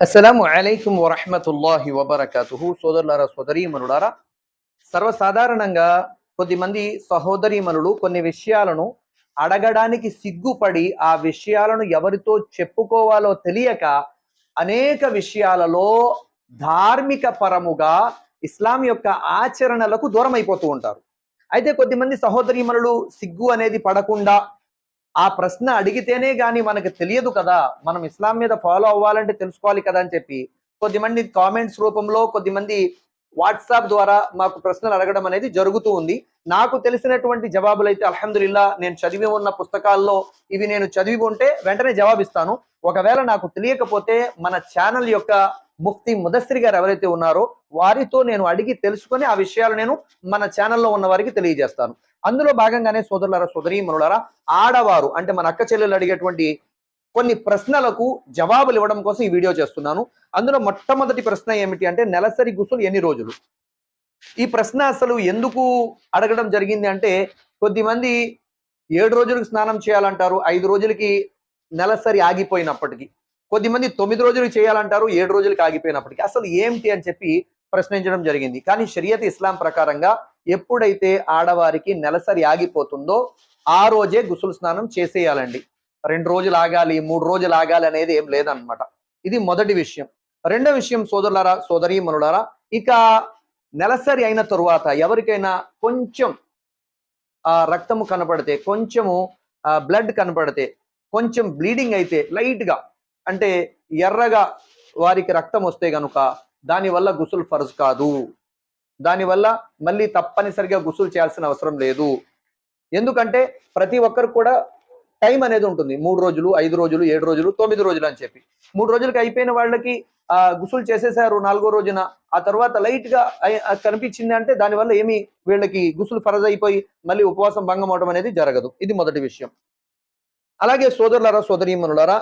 అస్సలాము అలైకుం వరహమతుల్లాహి వబర్కతుహు సోదరులారా సోదరీమనులారా సర్వసాధారణంగా కొద్దిమంది సహోదరీమనులు కొన్ని విషయాలను అడగడానికి సిగ్గుపడి ఆ విషయాలను ఎవరితో చెప్పుకోవాలో తెలియక అనేక విషయాలలో ధార్మిక పరముగా ఇస్లాం యొక్క ఆచరణలకు దూరం అయిపోతూ ఉంటారు. అయితే కొద్దిమంది సహోదరీమనులు సిగ్గు అనేది పడకుండా ఆ ప్రశ్న అడిగితేనే కానీ మనకు తెలియదు కదా. మనం ఇస్లాం మీద ఫాలో అవ్వాలంటే తెలుసుకోవాలి కదా అని చెప్పి కొద్దిమంది కామెంట్స్ రూపంలో కొద్దిమంది వాట్సాప్ ద్వారా మాకు ప్రశ్నలు అడగడం అనేది జరుగుతూ ఉంది. నాకు తెలిసినటువంటి జవాబులు అయితే అల్హమ్దుల్లా నేను చదివి ఉన్న పుస్తకాల్లో ఇవి నేను చదివి ఉంటే వెంటనే జవాబిస్తాను. ఒకవేళ నాకు తెలియకపోతే మన ఛానల్ యొక్క ముఫ్తీ ముదస్సిరి గారు ఎవరైతే ఉన్నారో వారితో నేను అడిగి తెలుసుకొని ఆ విషయాలు నేను మన ఛానల్లో ఉన్న వారికి తెలియజేస్తాను. అందులో భాగంగానే సోదరులారా సోదరీమనులారా ఆడవారు అంటే మన అక్క చెల్లెలు అడిగేటువంటి కొన్ని ప్రశ్నలకు జవాబులు ఇవ్వడం కోసం ఈ వీడియో చేస్తున్నాను. అందులో మొట్టమొదటి ప్రశ్న ఏమిటి అంటే నెలసరి గుసులు ఎన్ని రోజులు? ఈ ప్రశ్న అసలు ఎందుకు అడగడం జరిగింది అంటే కొద్దిమంది ఏడు రోజులకు స్నానం చేయాలంటారు ఐదు రోజులకి నెలసరి ఆగిపోయినప్పటికీ. కొద్దిమంది తొమ్మిది రోజులు చేయాలంటారు ఏడు రోజులకి ఆగిపోయినప్పటికీ. అసలు ఏంటి అని చెప్పి ప్రశ్నించడం జరిగింది. కానీ షరియత్ ఇస్లాం ప్రకారంగా ఎప్పుడైతే ఆడవారికి నెలసరి ఆగిపోతుందో ఆ రోజే గుసులు స్నానం చేసేయాలండి. రెండు రోజులు ఆగాలి మూడు రోజులు ఆగాలి అనేది ఏం లేదనమాట ఇది మొదటి విషయం. రెండో విషయం సోదరులారా సోదరీమనులారా ఇక నెలసరి అయిన తరువాత ఎవరికైనా కొంచెం ఆ రక్తము కనపడితే కొంచెము బ్లడ్ కనపడితే కొంచెం బ్లీడింగ్ అయితే లైట్గా అంటే ఎర్రగా వారికి రక్తం వస్తే గనుక దానివల్ల గుసులు ఫర్జ్ కాదు. దానివల్ల మళ్ళీ తప్పనిసరిగా గుసులు చేయాల్సిన అవసరం లేదు. ఎందుకంటే ప్రతి ఒక్కరు కూడా టైం అనేది ఉంటుంది. మూడు రోజులు ఐదు రోజులు ఏడు రోజులు తొమ్మిది రోజులు అని చెప్పి. మూడు రోజులకి అయిపోయిన వాళ్ళకి ఆ గుసులు చేసేసారు నాలుగో రోజున. ఆ తర్వాత లైట్గా కనిపించింది అంటే దానివల్ల ఏమి? వీళ్ళకి గుసులు ఫరజ్ అయిపోయి మళ్ళీ ఉపవాసం భంగం అవడం అనేది జరగదు. ఇది మొదటి విషయం. అలాగే సోదరులారా సోదరీమనులారా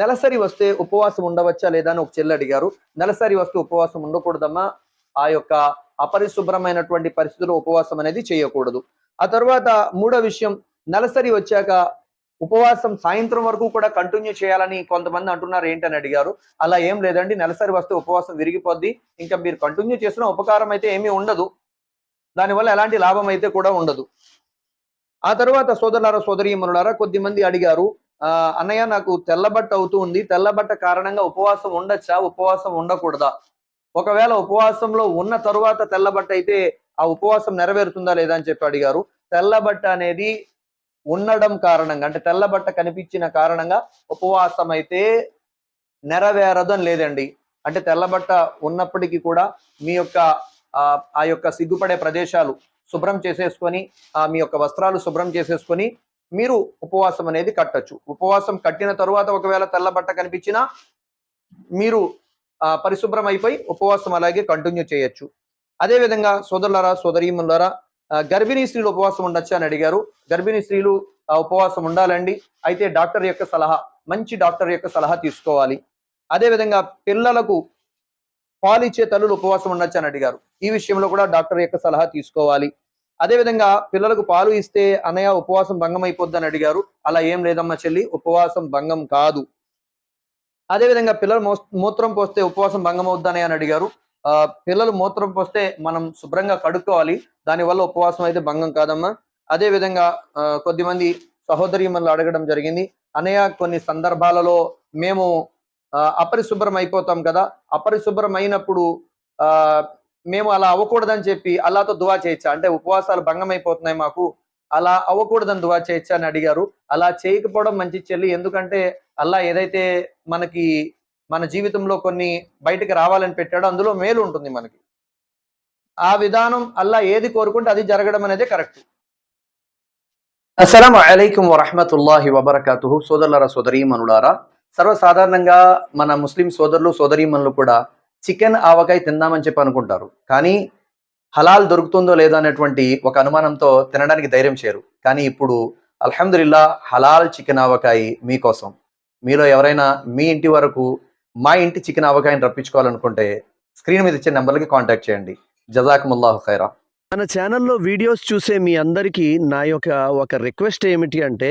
నెలసరి వస్తే ఉపవాసం ఉండవచ్చా లేదా అని ఒక చెల్లి అడిగారు. నెలసరి వస్తే ఉపవాసం ఉండకూడదమ్మా. ఆ యొక్క అపరిశుభ్రమైనటువంటి పరిస్థితుల్లో ఉపవాసం అనేది చేయకూడదు. ఆ తర్వాత మూడో విషయం నెలసరి వచ్చాక ఉపవాసం సాయంత్రం వరకు కూడా కంటిన్యూ చేయాలని కొంతమంది అంటున్నారు ఏంటని అడిగారు. అలా ఏం లేదండి నెలసరి వస్తే ఉపవాసం విరిగిపోద్ది. ఇంకా మీరు కంటిన్యూ చేసిన ఉపకారం అయితే ఏమీ ఉండదు. దానివల్ల ఎలాంటి లాభం అయితే కూడా ఉండదు. ఆ తర్వాత సోదరులారా సోదరీమనులారా కొద్దిమంది అడిగారు ఆ అన్నయ్య నాకు తెల్లబట్ట అవుతూ ఉంది. తెల్లబట్ట కారణంగా ఉపవాసం ఉండొచ్చా? ఉపవాసం ఉండకూడదా? ఒకవేళ ఉపవాసంలో ఉన్న తరువాత తెల్లబట్ట అయితే ఆ ఉపవాసం నెరవేరుతుందా లేదా అని చెప్పి అడిగారు. తెల్లబట్ట అనేది ఉండడం కారణంగా అంటే తెల్లబట్ట కనిపించిన కారణంగా ఉపవాసం అయితే నెరవేరదని లేదండి. అంటే తెల్లబట్ట ఉన్నప్పటికీ కూడా మీ యొక్క ఆ, ఆ యొక్క సిగ్గుపడే ప్రదేశాలు శుభ్రం చేసేసుకొని ఆ మీ యొక్క వస్త్రాలు శుభ్రం చేసేసుకొని మీరు ఉపవాసం అనేది కట్టొచ్చు. ఉపవాసం కట్టిన తరువాత ఒకవేళ తెల్లబట్ట కనిపించినా మీరు పరిశుభ్రం అయిపోయి ఉపవాసం అలాగే కంటిన్యూ చేయొచ్చు. అదేవిధంగా సోదరులారా సోదరీములారా గర్భిణీ స్త్రీలు ఉపవాసం ఉండొచ్చా అని అడిగారు. గర్భిణీ స్త్రీలు ఉపవాసం ఉండాలండి. అయితే డాక్టర్ యొక్క సలహా మంచి డాక్టర్ యొక్క సలహా తీసుకోవాలి. అదేవిధంగా పిల్లలకు పాలిచ్చే తల్లులు ఉపవాసం ఉండొచ్చు అని అడిగారు. ఈ విషయంలో కూడా డాక్టర్ యొక్క సలహా తీసుకోవాలి. అదేవిధంగా పిల్లలకు పాలు ఇస్తే అన్నయ్య ఉపవాసం భంగం అయిపోద్దని అడిగారు. అలా ఏం లేదమ్మా చెల్లి ఉపవాసం భంగం కాదు. అదేవిధంగా పిల్లలు మూత్రం పోస్తే ఉపవాసం భంగం అవుద్దని అని అడిగారు. ఆ, పిల్లలు మూత్రం పోస్తే మనం శుభ్రంగా కడుక్కోవాలి. దానివల్ల ఉపవాసం అయితే భంగం కాదమ్మా. అదే విధంగా కొద్దిమంది సహోదరీమణులు అడగడం జరిగింది. అనయ్య కొన్ని సందర్భాలలో మేము ఆ, అపరిశుభ్రం అయిపోతాం కదా. అపరిశుభ్రం అయినప్పుడు ఆ మేము అలా అవ్వకూడదని చెప్పి అల్లాతో దువా చేయొచ్చా అంటే ఉపవాసాలు భంగం అయిపోతున్నాయి మాకు. అలా అవ్వకూడదని దువా చేయొచ్చా అని అడిగారు. అలా చేయకపోవడం మంచి చెల్లి. ఎందుకంటే అల్లా ఏదైతే మనకి మన జీవితంలో కొన్ని బయటకు రావాలని పెట్టాడో అందులో మేలు ఉంటుంది మనకి. ఆ విధానం అల్లా ఏది కోరుకుంటే అది జరగడం అనేది కరెక్ట్. అస్సలం అలైకుం వరహమతుల్లాహి వబర్కాతు సోదరులారా సోదరీమనులారా సర్వసాధారణంగా మన ముస్లిం సోదరులు సోదరీమనులు కూడా చికెన్ ఆవకాయ తిందామని చెప్పి అనుకుంటారు. కానీ హలాల్ దొరుకుతుందో లేదో అనేటువంటి ఒక అనుమానంతో తినడానికి ధైర్యం చేయరు. కానీ ఇప్పుడు అల్హమ్దుల్లా హలాల్ చికెన్ ఆవకాయ మీకోసం. మీలో ఎవరైనా మీ ఇంటి వరకు మా ఇంటి చికెన్ ఆవకాయని రప్పించుకోవాలనుకుంటే స్క్రీన్ మీద ఇచ్చే నెంబర్కి కాంటాక్ట్ చేయండి. జజాకుముల్లాహు ఖైరా. మన ఛానల్లో వీడియోస్ చూసే మీ అందరికీ నా యొక్క ఒక రిక్వెస్ట్ ఏమిటి అంటే